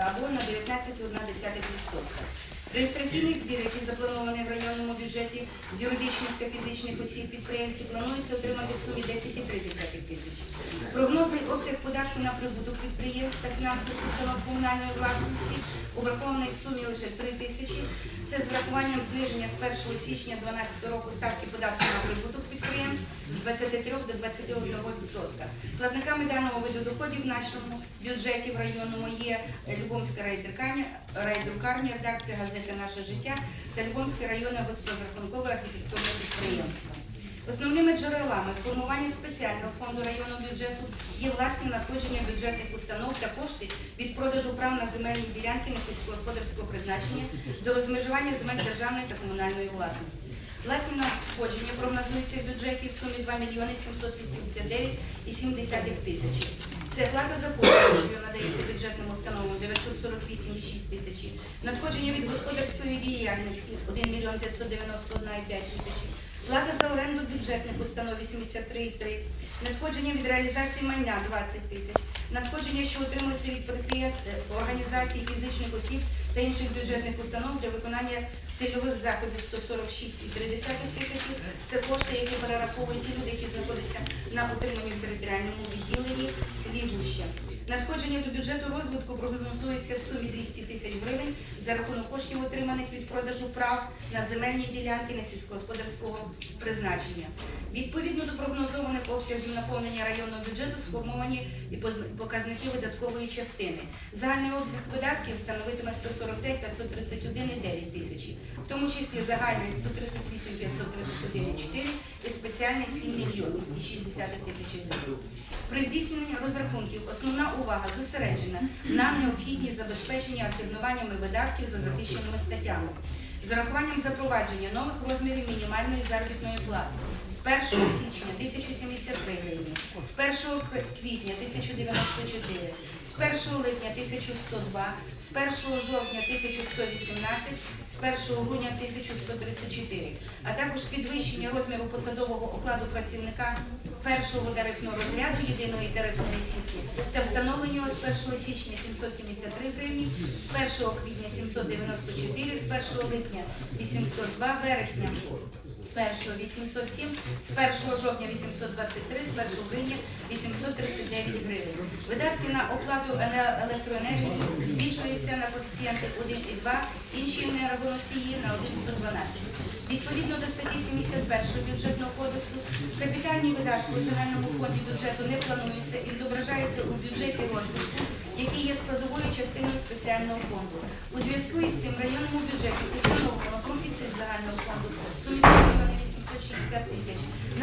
або на 19,1%. Реєстраційний збір, який запланований в районному бюджеті з юридичних та фізичних осіб підприємців, планується отримати в сумі 10,3 тисячі. Прогнозний обсяг податку на прибуток підприємств та фінансових установ комунальної власності обрахований в сумі лише 3 тисячі. Це з врахуванням зниження з 1 січня 2012 року ставки податку на прибуток підприємств з 23 до 21%. Платниками даного виду доходів в нашому бюджеті в районному є Любомська райдрукарня, райдрукарня, редакція газети Наше життя та Львомське районне господарункове архітектурне підприємство. Основними джерелами формування спеціального фонду районного бюджету є власні надходження бюджетних установ та кошти від продажу прав на земельні ділянки на сільськогосподарського призначення до розмежування земель державної та комунальної власності. Власні надходження прогнозуються в бюджеті в сумі 2 мільйони 789,7 тисячі. Це плата за послуги, що надається бюджетним установам 948,6 тисячі. Надходження від господарської діяльності 1 мільйон 591,5 тисячі. Плата за оренду бюджетних установ 83,3. Надходження від реалізації майна 20 тисяч. Надходження, що отримується від підприємств, організацій, фізичних осіб та інших бюджетних установ для виконання цільових заходів 146,3 тисячі. Це кошти, які перераховують ті люди, які знаходяться на утриманні в територіальному відділенні селі. Надходження до бюджету розвитку прогнозується в сумі 200 тисяч гривень за рахунок коштів, отриманих від продажу прав на земельні ділянки на сільськогосподарського призначення. Відповідно до прогнозованих обсягів наповнення районного бюджету сформовані і показники видаткової частини. Загальний обсяг видатків становитиме 145 531,9 тисячі, в тому числі загальний 138 531,4 і спеціальний 7 мільйонів і 60 тисяч гривень. При здійсненні розрахунків основна увага зосереджена на необхідність забезпечення асигнуваннями видатків за захищеними статтями. З урахуванням запровадження нових розмірів мінімальної заробітної плати. З 1 січня 1073 гривні, з 1 квітня 1094, з 1 липня 1102, з 1 жовтня 1118, з 1 грудня 1134, а також підвищення розміру посадового окладу працівника першого тарифного розряду єдиної тарифної сітки та встановлення з 1 січня 773 гривні, з 1 квітня 794, з 1 липня 802, вересня 1 807, з 1 жовтня 823, з 1 грудня 839 гривень. Видатки на оплату електроенергії збільшуються на коефіцієнти 1 і 2, інші енергоносії на 1 112. Відповідно до статті 71 бюджетного кодексу, капітальні видатки у загальному фонді бюджету не плануються і відображаються у бюджеті розвитку, який є складовою частиною спеціального фонду. У зв'язку із цим районному бюджеті установлено профіцит загального фонду в сумі 2 мільйони 860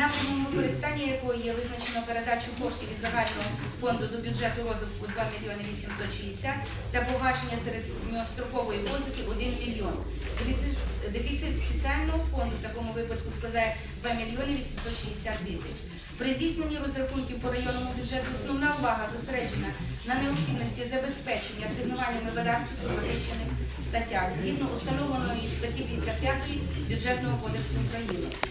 напрямом використання якої є визначено передачу коштів із загального фонду до бюджету розвитку 2 мільйони 860 та погашення середньострокової позики 1 мільйон. Дефіцит- спеціального фонду в такому випадку складає 2 мільйони 860 тисяч. При здійсненні розрахунків по районному бюджету основна увага зосереджена на необхідності забезпечення асигнуваннями видатків у захищених статтях згідно установленої статті 55 бюджетного кодексу України.